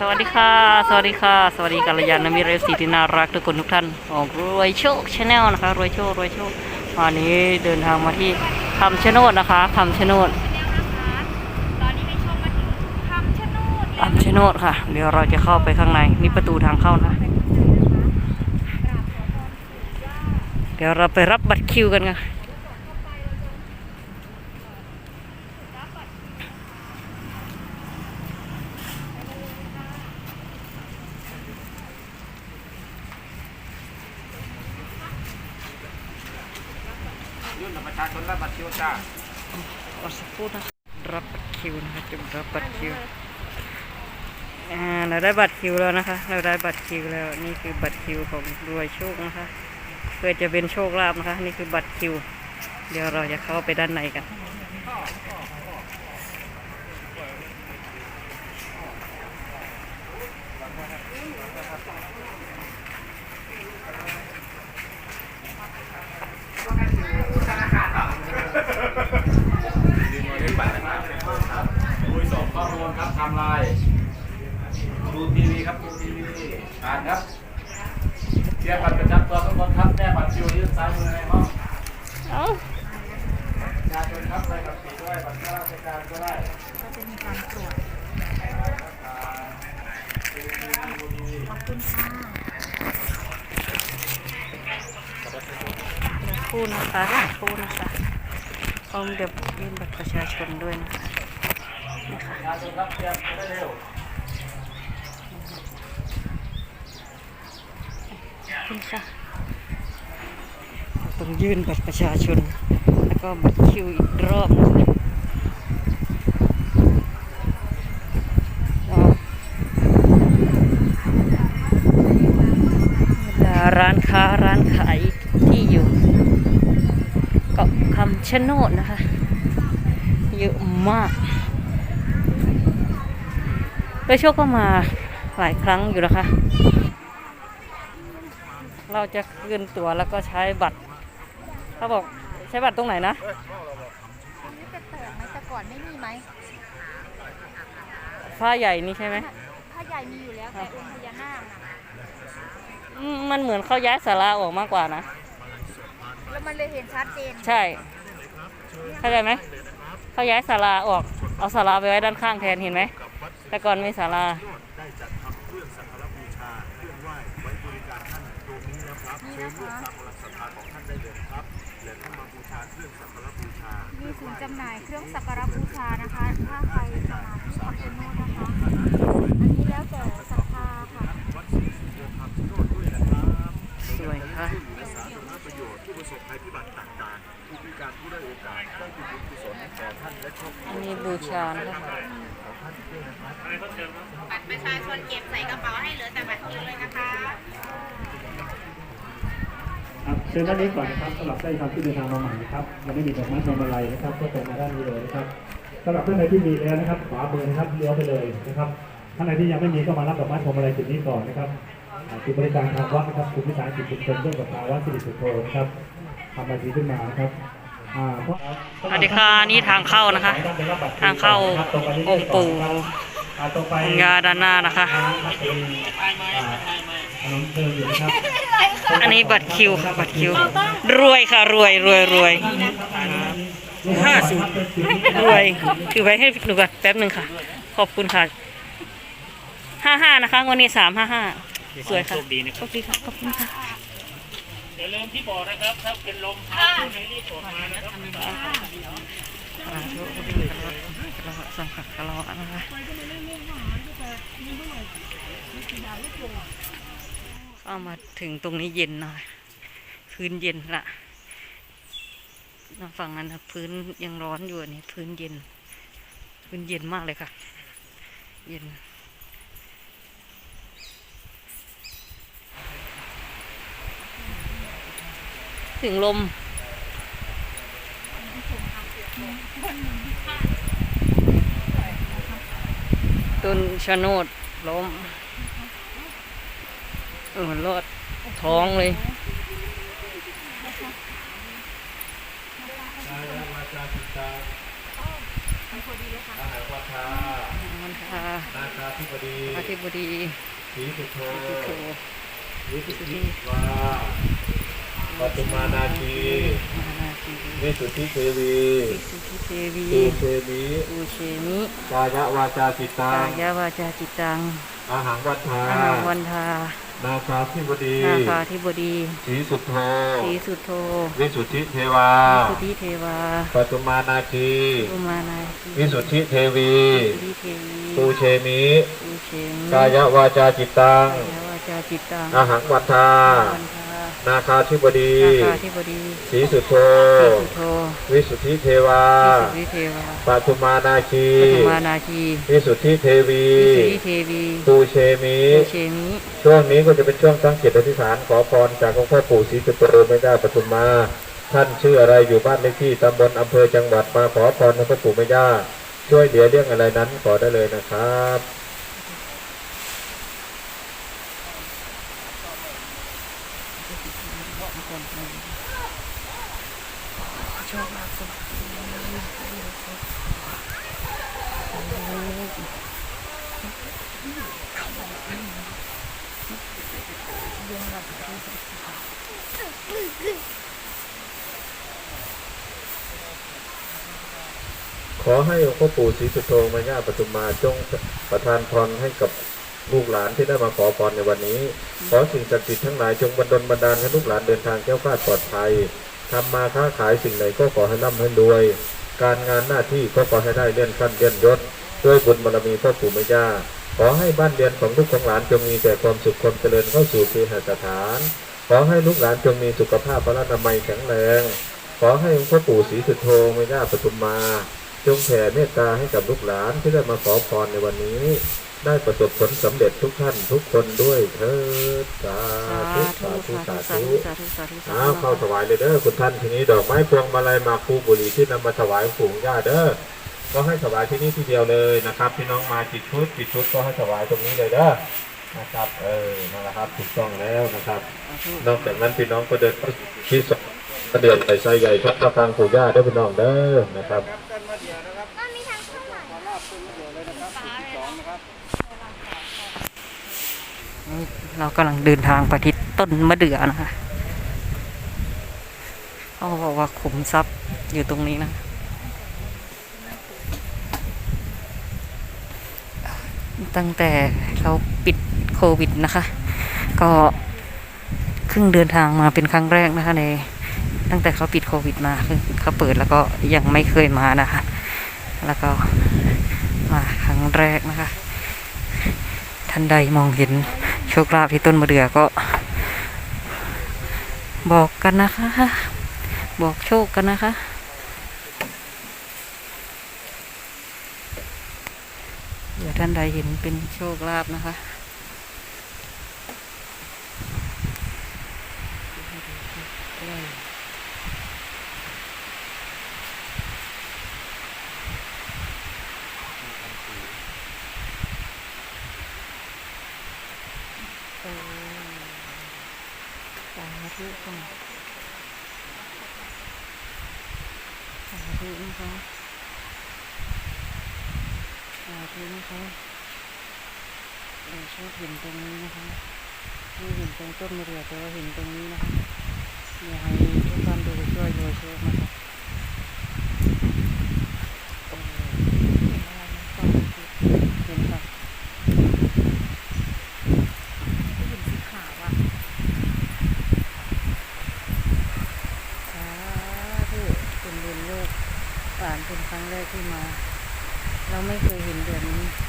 สวัสดีค่ะ สวัสดีค่ะ สวัสดีกัลยาณมิตรเอฟซีที่น่ารักทุกคนทุกท่านออกรวยโชคชาแนลนะคะ รวยโชครวยโชควันนี้เดินทางมาที่คำชะโนดนะคะคำชะโนดตอนนี้ให้ชมมาถึงคำชะโนดแล้วคำชะโนดค่ะ เดี๋ยวเราจะเข้าไปข้างในนี่ประตูทางเข้านะ เดี๋ยวเราไปรับบัตรคิวกันค่ะ ยื่นบัตรประชาชนและบัตรคิว จ้าขอสักครู่นะรับบัตรคิวนะคะจะรับบัตรคิวอ่าเราได้บัตรคิวแล้วนะคะ เราได้บัตรคิวแล้วนี่คือบัตรคิวของรวยโชคนะคะเพื่อจะเป็นโชคลาภนะคะ นี่คือบัตรคิว เดี๋ยวเราจะเข้าไปด้านในกัน คุยสองข้อมูลครับทำลายดูทีวีครับดูทีวีอ่านครับเทียบบัตรประจำตัวทุกคนครับแม่บัตรคิวยืนซ้ายมือในห้องประชาชนครับไปกับสีด้วยบัตรข้าราชการก็ได้ก็จะมีการตรวจขอบคุณค่ะคู่นะคะคู่นะคะ ร้อมเดี๋ยวยื่นบัตรประชาชนด้วยนะคะนี่ค่ะประชาชนครับเตรียมได้เร็วขอบคุณค่ะต้องยื่นบัตรประชาชน แล้วก็บัตรคิวอีกรอบนะคะร้านค้าร้านขายที่อยู่ คำชะโนดนะคะ เยอะมากไปโชคก็มาหลายครั้งอยู่นะคะ เราจะคืนตั๋วแล้วก็ใช้บัตรเขาบอกใช้บัตรตรงไหนนะอันนี้จะแตกไหมแต่ก่อนไม่มีไหมฟ้าใหญ่นี่ใช่ไหมถ้าใหญ่มีอยู่แล้วแต่องค์พญานาคน่ะอืมมันเหมือนเขาย้ายสาราออกมากกว่านะ แล้วมันเลยเห็นชัดเจนใช่ เข้าใจไหมเขาย้ายศาลาออก เอาศาลาไปไว้ด้านข้างแทนเห็นไหม แต่ก่อนมีศาลานี่นะคะมีศูนย์จำหน่ายเครื่องสักการะบูชานะคะ ถ้าใครจะมาที่คำชะโนดนะคะ อันนี้แล้วแต่ศรัทธาค่ะสวยค่ะประ โยชน์ผู้ประสบภัยพิบัติต่างๆผู้พิการผู้ได้อยโอกาสได้บุญกุศลแก่ท่านและครอบครัวอันนี้บูชานะคะบัตรประชาชนเก็บใส่กระเป๋าให้เหลือแต่บัตรคิวเลยนะคะครับเชิญด้านนี้ก่อนนะครับสำหรับได้ครับที่เดินทางมาใหม่นะครับยังไม่มีดอกไม้พวงมาลัยนะครับ ก็ตรงมาด้านนี้เลยนะครับสำหรับท่านใดที่มีแล้วนะครับขวามือนะครับเลี้ยวไปเลยนะครับท่านใดที่ยังไม่มีก็มารับดอกไม้พวงมาลัยจุดนี้ก่อนนะครับอ่า จุดบริการทางวัดนะครับคุณพิสารกิจชุมชนร่วมกับทางวัดสิริสุทโธนะครับทำบัญชีขึ้นมานะครับอ่าเพราะสวัสดีค่ะนี่ทางเข้านะคะ ทางเข้าองค์ปู่อ่าตรงไปองค์ยาด้านหน้านะคะอ่าเป็นอ่าถนนเชิงอยู่นะครับอันนี้บัตรคิวค่ะบัตรคิว รวยค่ะรวยรวยรวยห้าสิบรวยถือไว้ให้หนูก่อนแป๊บหนึ่งค่ะ ขอบคุณค่ะห้าห้านะคะ วันนี้สามห้าห้า สวยค่ะโชคดีนะครับโชคดีค่ะขอบคุณค่ะอย่าลืมที่บอกนะครับ ถ้าเป็นลมพัดช่วงไหนรีบออกมานะครับอ่าโชคดีค่ะเราสังกัดเรานะคะเข้ามาถึงตรงนี้เย็นหน่อยพื้นเย็นละทางฝั่งนั้นนะพื้นยังร้อนอยู่อันนี่พื้นเย็น พื้นเย็นมากเลยค่ะ เย็น ถึงลม ต้นชะโนดล้มเออรอดท้องเลยวาจาจิตตาอาหารวาทามันค่ะนาคาธิบดีอธิบดีศรีสุโธพุทโธวิสุทธิวา ปัตุมานาคีมานาทีวิสุทธิเทวีวิสุทธิเทวีตูเชมิอุเชมิกายะวาจาจิตตักาง ยาวาจาจิตตังอาหังวัฏฐาอาหังวันทานาคาธิบดีนาคาธิบดีศรีสุโธสีสุโธวิสุทธิเทวาวิสุทธิเทวาปัตุมานาคีอุมานาทีวิสุทธิเทวีวิสุทธิเทวีตูเชมิอุเชมิกายะวาจาจิตตัง กายาวาจาจิตตังอาหังวัฏฐาวันทา นาคาธิบดีนาคาธิบดีศรีสุโธสีสุโธวิสุทธิเทวาวิสุทธิเทวาปัตุมานาคีปฐุมานาทีวิสุทธิเทวีวิสุทธิเทวีตูเชมิอุเชมิช่วงนี้ก็จะเป็นช่วงตั้งจิตอธิษฐานขอพรจากองค์พ่อปู่ศรีสุโธไม่ได้ปฐุมมาท่านชื่ออะไรอยู่บ้านเลขที่ตำบลอำเภอจังหวัดมาขอพรจากพ่อปู่ไม่ได้ช่วยเหลือเรื่องอะไรนั้นขอได้เลยนะครับ ขอให้องค์พ่อปู่ศรีสุโธมาย่าปฐุมมาจงประทานพรให้กับลูกหลานที่ได้มาขอพรในวันนี้ ขอสิ่งศักดิ์สิทธิ์ทั้งหลายจงบันดลบันดาลให้ลูกหลานเดินทางแก้วคลาดปลอดภัยทำมาค้าขายสิ่งไหนก็ขอให้ร่ำให้รวย การงานหน้าที่ก็ขอให้ได้เลื่อนขั้นเลื่อนยศ ด้วยบุญบารมีพ่อปู่แม่ย่า ขอให้บ้านเรือนของลูกของหลานจงมีแต่ความสุขความเจริญเข้าสู่เคหสถาน ขอให้ลูกหลานจงมีสุขภาพพระนามัยแข็งแรง ขอให้องค์พ่อปู่ศรีสุโธแม่ย่าปฐุมมา จงแผ่เมตตาให้กับลูกหลานที่ได้มาขอพรในวันนี้ ได้ประสบผลสำเร็จทุกท่านทุกคนด้วยเถิดสาสาธุธุสาสาธุธุสาสาธุธุสาธุสาธุสาอ้าวธุเข้าถวายเลยเด้อคุณท่านทีนี้ดอกไม้พวงมาลัยหมากคูบุหรี่ที่นำมาถวายฝูงญาติเด้อ ก็ให้ถวายที่นี่ทีเดียวเลยนะครับ พี่น้องมาจิตชุดจิตชุดก็ให้ถวายตรงนี้เลยเด้อนะครับเออนั่นแหละครับถูกต้องแล้วนะครับ นอกจากนั้นพี่น้องก็เดินเข้าที่สเดือนใส่ไซใหญ่ทับประคังปู่ย่าเด้พี่น้องเด้อนะครับก็มีทางเข้าใหม่รอบตัวเดียวเลยนะครับสองนะครับเรากำลังเดินทางไปที่ต้นมะเดื่อนะคะเขาบอกว่าขุมทรัพย์อยู่ตรงนี้นะ ตั้งแต่เขาปิดโควิดนะคะ ก็ครึ่งเดินทางมาเป็นครั้งแรกนะคะในตั้งแต่เขาปิดโควิดมาคือเขาเปิดแล้วก็ยังไม่เคยมานะคะ แล้วก็มาครั้งแรกนะคะ ท่านใดมองเห็นโชคลาภที่ต้นมะเดื่อก็ บอกกันนะคะ บอกโชคกันนะคะ เดี๋ยวท่านใดเห็นเป็นโชคลาภนะคะสาธุค่ะสาธุนะคะสาธุนะคะ เราชอบเห็นตรงนี้นะคะ ไม่เห็นตรงต้นมะเดื่อแต่ว่าเห็นตรงนี้นะคะอยากให้ทุกท่านดูช่วยโยโชคนะคะโอ้เห็นอะไรนะตอนนี้เห็นค่ะเห็นสีขาวอะสาธุเป็นบุญลูกหลานเป็นครั้งแรกที่มา เราไม่เคยเห็นแบบนี้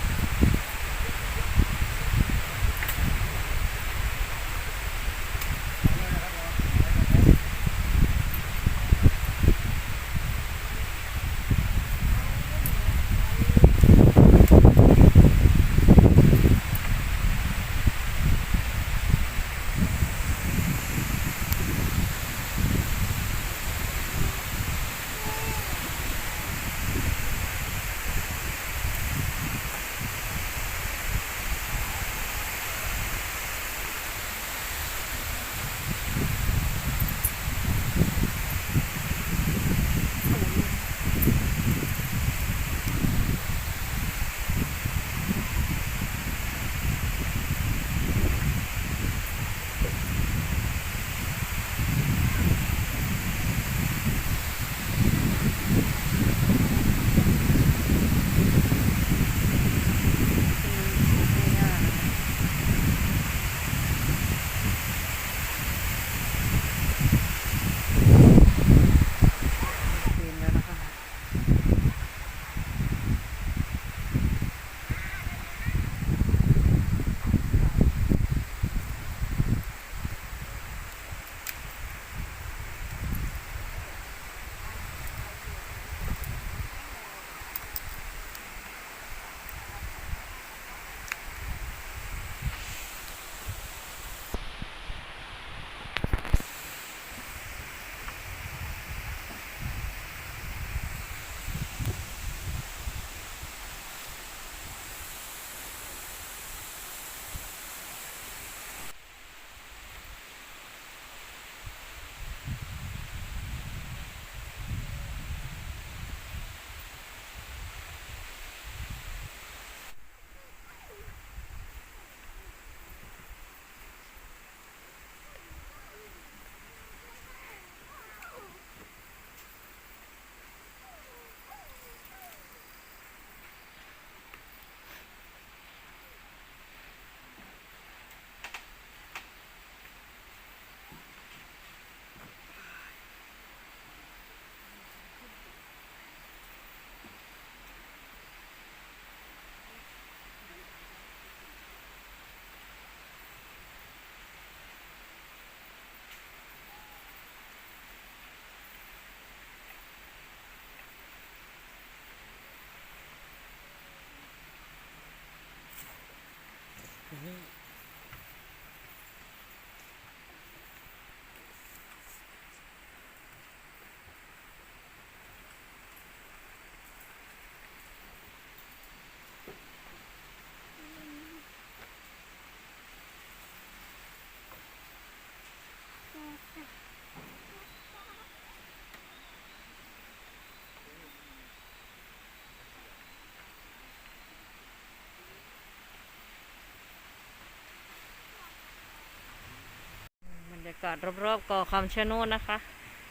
ากาศรอบๆเกาะคำชะโนดนะคะ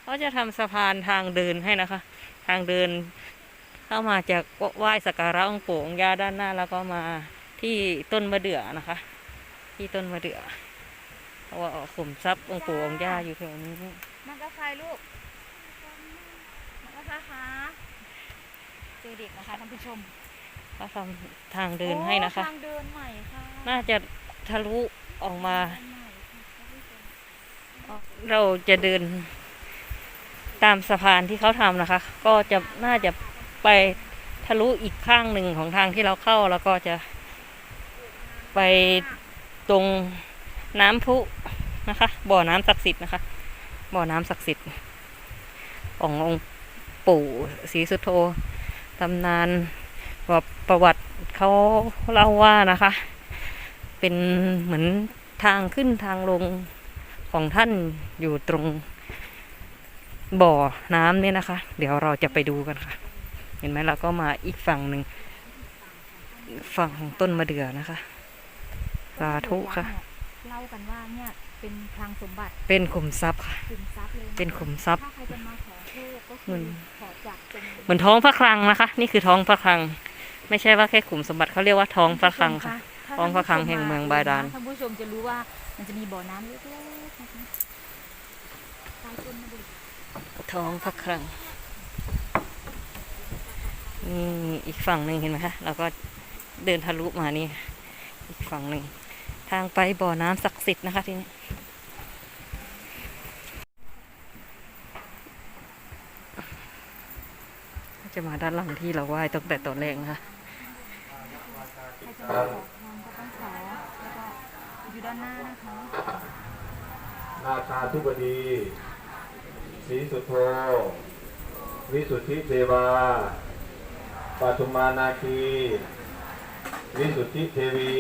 ก็จะทำสะพานทางเดินให้นะคะ ทางเดินเข้ามาจากไหว้สักการะองค์ปู่องค์ย่าด้านหน้า แล้วก็มาที่ต้นมะเดื่อนะคะ ที่ต้นมะเดื่อเพราะว่าขุมทรัพย์องค์ปู่องค์ย่าอยู่แถวนี้มันก็ใครลูกมันก็คะเจอเด็กนะคะท่านผู้ชมก็ทำทางเดินให้นะคะโอ้ทางเดินใหม่ค่ะน่าจะทะลุออกมา ทางใหม่ค่ะท่านผู้ชม เราจะเดินตามสะพานที่เขาทำนะคะ ก็จะน่าจะไปทะลุอีกข้างหนึ่งของทางที่เราเข้าแล้วก็จะไปตรงน้ำพุนะคะ บ่อน้ำศักดิ์สิทธิ์นะคะ บ่อน้ำศักดิ์สิทธิ์ขององค์ปู่ศรีสุโธตำนานว่าประวัติเขาเล่าว่านะคะ เป็นเหมือนทางขึ้นทางลง ของท่านอยู่ตรงบ่อน้ำเนี่ยนะคะ เดี๋ยวเราจะไปดูกันค่ะ เห็นไหมเราก็มาอีกฝั่งหนึ่งฝั่งของต้นมะเดื่อนะคะสาธุค่ะ เล่ากันว่าเนี่ยเป็นทางสมบัติ เป็นขุมทรัพย์ค่ะ ขุมทรัพย์เลยะเป็นขุมทรัพย์ถ้าใครจะมาขอโชคก็เหมืคืออนขอจากตรงนี้เหมือนท้องพระคลังนะคะ นี่คือท้องพระคลัง ไม่ใช่ว่าแค่ขุมสมบัติเขาเรียกว่าท้องพระคลังค่ะถ้าท้องพระคลังแห่งเมืองบาดาลท่านผู้ชมจะรู้ว่ามันจะมีบ่อน้ำเล็กๆ ท้องพระคลังนี่อีกฝั่งหนึ่งเห็นไหมคะเราก็เดินทะลุมานี่ อีกฝั่งหนึ่ง ทางไปบ่อน้ำศักดิ์สิทธิ์นะคะทีนี้จะมาด้านหลังที่เราไหว้ตั้งแต่ตอนแรกนะคะใครจะมาขอพรก็ต้องขอแล้วก็อยู่ด้านหน้านะคะ นาคาธิบดีศรีสุโธ วิสุทธิเทวาปัทุมานาคี วิสุทธิเทวี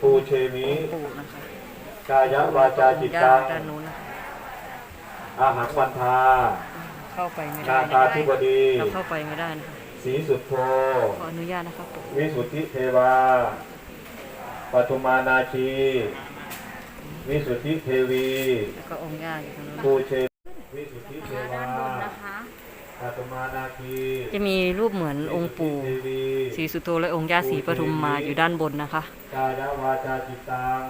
ปูเชมิปู่นะคะกายวาจาจิตย่าตังด้านนู้นนะคะอาหังวันทาเข้าไปไม่ได้นานะคาคะธิบดีเราเข้าไปไม่ได้นะคะศรีสุโธขออนุญาตนะคะปู่วิสุทธิเทวาปัทุมานาคี วิสุทธิเทวีแล้วก็องค์ย่าอยู่ตรงนู้นปูเชวิสุทธิเทวาด้านบนนะคะปัทุมานาคีจะมีรูปเหมือนองค์ปู่วิสุทธิเทวีศรีสุโธและองค์ย่าศรีปทุมมาอยู่ด้านบนนะคะกายวาจาจิตตัง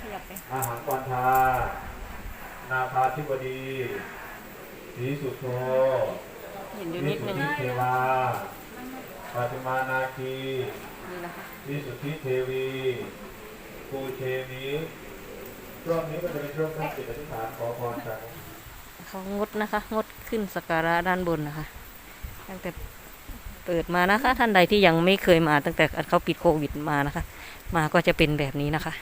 ขยับไปอาหังวันทา นาคาธิบดีศรีสุโธเห็นอยู่วินิดสุนึทงธิเทวาปัทุมานาคีนี่นะคะวิสุทธิเทวี ปูเชมิ รอบนี้ก็จะเป็นช่วงท่านจิตอธิษฐานขอพรจากเขางดนะคะ งดขึ้นสักการะด้านบนนะคะ ตั้งแต่เปิดมานะคะ ท่านใดที่ยังไม่เคยมาตั้งแต่เขาปิดโควิดมานะคะ มาก็จะเป็นแบบนี้นะคะ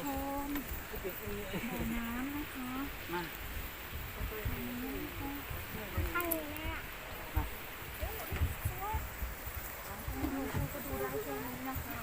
ชมบ่อน้ำนะคะดูก็ดูได้แค่นี้นะคะ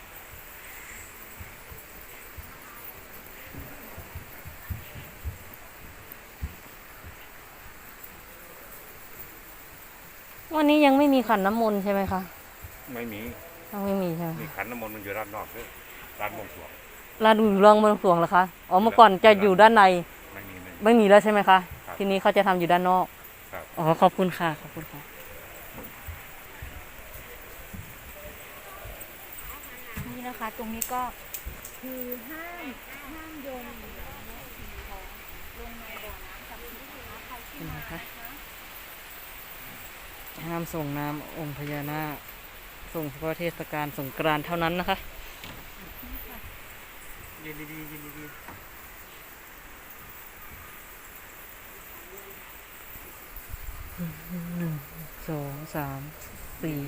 วันนี้ยังไม่มีขันน้ำมนต์ใช่ไหมคะ ไม่มียังไม่มีใช่ไหมมีขันน้ำมนต์มันอยู่ด้านนอกด้วยด้านบวงสรวงลานดูเรื่องเมืองหลวงเหรอคะ อ๋อเมื่อก่อนจะอยู่ด้านใน ไม่มีไม่มี ไม่มีแล้วใช่ไหมคะ ครับทีนี้เขาจะทำอยู่ด้านนอก ครับ อ๋อ ขอบคุณค่ะ ขอบคุณค่ะ นี่นะคะ ตรงนี้ก็คือห้ามห้ามโยนหรือว่าสิ่งของลงในบ่อน้ำศักดิ์สิทธิ์นะคะใครที่มานะคะ ห้ามส่งน้ำองค์พญานาคส่งเฉพาะเทศกาลสงกรานต์เท่านั้นนะคะยืนดีๆยืนดีๆหนึ่งสองสามสี่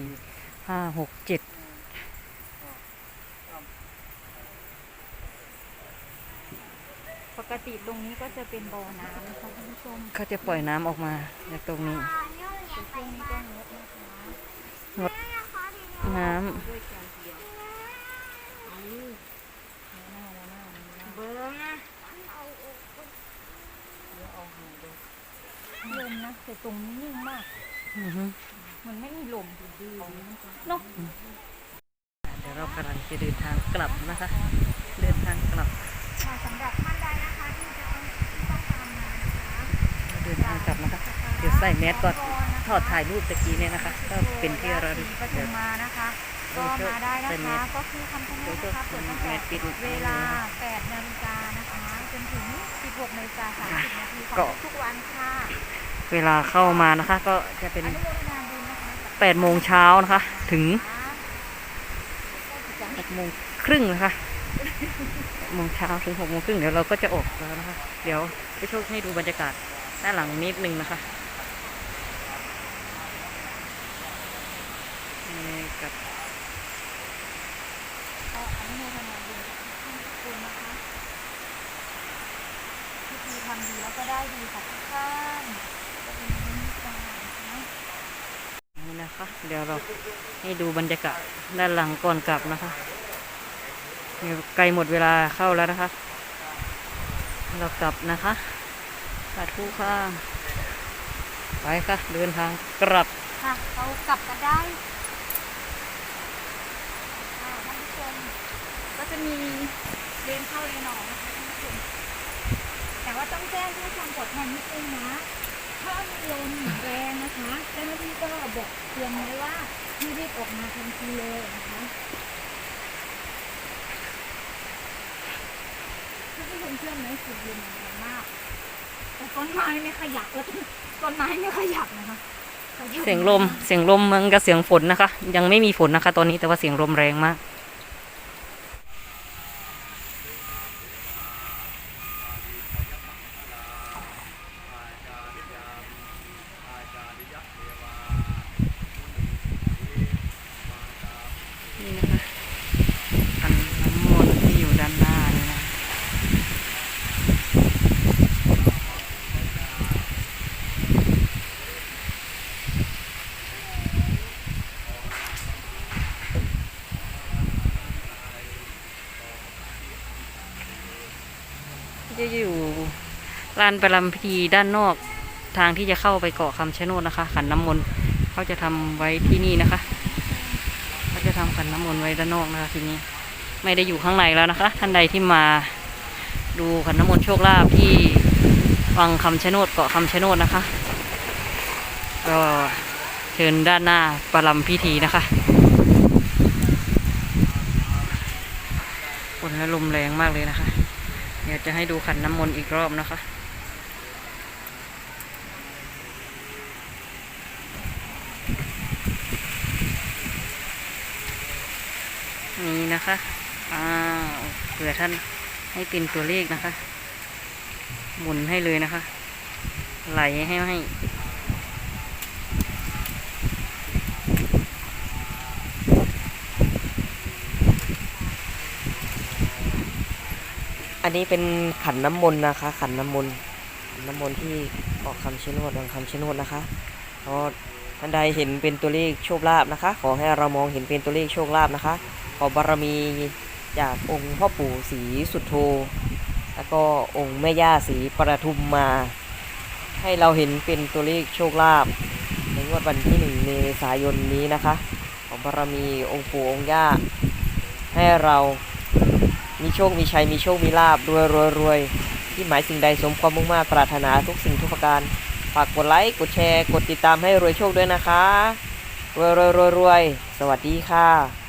ห้าหกเจ็ดปกติตรงนี้ก็จะเป็นบ่อน้ำนะคะท่านผู้ชมเขาจะปล่อยน้ำออกมาจากตรงนี้ ช่วงนี้ก็งดนะคะงดน้ด้วยกันทีเดียวเบิ้งนะลมนะแต่ตรงนี้นิ่งมากำอือฮึมันไม่มีลมดีเนาะเดี๋ยวเรากำลังจะเดินทางกลับนะคะ เดินทางกลับค่ะสำหรับท่านใดนะคะที่จะต้องที่ต้องตามมานะคะเดินทางกลับนะคะ เดี๋ยวใส่แมสก่อน ถอดถ่ายรูปตะกี้เนี่ยนะคะ ก็เป็นที่ระลึกก็เดี๋จะยวมานะคะ ก็มาได้นะคะ ก็คือคำชะโนดนะคะเปิดตั้งแต่เวลา8นาฬิกานะคะจนถึง 16นาฬิกา30นาทีของทุกวันค่ะ เวลาเข้ามานะคะ ก็จะเป็นอนุโมทนาบุญนะคะ8โมงเช้านะคะ ถึง6โมงครึ่งนะคะ6โมงเช้าถึง6โมงครึ่งเดี๋ยวเราก็จะออกแล้วนะคะ เดี๋ยวพี่โชคให้ดูบรรยากาศด้านหลังนิดนึงนะคะนี่ กับก็อนุโมทนาบุญกับทุกคนนะคะพิธีทำดีแล้วก็ได้ดีค่ะทุกท่านก็เป็นบุญใจนะคะนี่นะคะ เดี๋ยวเราให้ดูบรรยากาศด้านหลังก่อนกลับนะคะเดี๋ยวใกล้หมดเวลาเข้าแล้วนะคะ เรากลับนะคะสาธุค่ะ ไปค่ะ เดินทางกลับ ค่ะเรากลับกันได้ค่ะท่านผู้ชมก็จะมี เลนเข้าเลนออกนะคะท่านผู้ชมแต่ว่าต้องแจ้งเพื่อความปลอดภัยนิดนึงนะ ถ้ามีลมแรงนะคะเจ้าหน้าที่ก็บอกเตือนไว้ว่าให้รีบออกมาทันทีเลยนะคะท่านผู้ชมเชื่อไหมสุดลมแรงมาก แต่ต้นไม้ไม่ขยับแล้วต้นไม้ไม่ขยับนะคะเสียงลม เสียงลมมันกับเสียงฝนนะคะ ยังไม่มีฝนนะคะ ตอนนี้แต่ว่าเสียงลมแรงมาก นี่นะคะขันน้ำมนต์ที่อยู่ด้านหน้านี่นะ จะอยู่ ลานประลำพิธีด้านนอกทางที่จะเข้าไปเกาะคำชะโนดนะคะ ขันน้ำมนต์เขาจะทำไว้ที่นี่นะคะเขาจะทำขันน้ำมนต์ไว้ด้านนอกนะคะทีนี้ไม่ได้อยู่ข้างในแล้วนะคะ ท่านใดที่มาดูขันน้ำมนต์โชคลาภที่วังคำชะโนดเกาะคำชะโนดนะคะ ก็เชิญด้านหน้าประลำพิธีนะคะฝนและลมแรงมากเลยนะคะ เดี๋ยวจะให้ดูขันน้ำมนต์อีกรอบนะคะ นี่นะคะอ้าเผื่อท่านให้เป็นตัวเลขนะคะ หมุนให้เลยนะคะ ไหลให้ให้อันนี้เป็นขันน้ำมนต์นะคะ ขันน้ำมนต์น้ำมนต์ที่ออกคำชโนดบางคำชโนดนะคะเพราะท่านใดเห็นเป็นตัวเลขโชคลาภนะคะ ขอให้เรามองเห็นเป็นตัวเลขโชคลาภนะคะ ขอบารมีจากองค์พ่อปู่ศรีสุดโธแล้วก็องค์แม่ย่าศรีประทุมมา ให้เราเห็นเป็นตัวเลขโชคลาภในงวดวันที่หนึ่งเมษายนนี้นะคะ ขอบารมีองค์ปู่องค์ย่า ให้เรามีโชค มีชัย มีโชค มีลาบรวยรวยรวยที่หมายสิ่งใดสมความมุ่งมา่ปรารถนาทุกสิ่งทุกประการ ฝากกดไลค์ กดแชร์ กดติดตามให้รวยโชคด้วยนะคะ รวยรวยรวยรวย สวัสดีค่ะ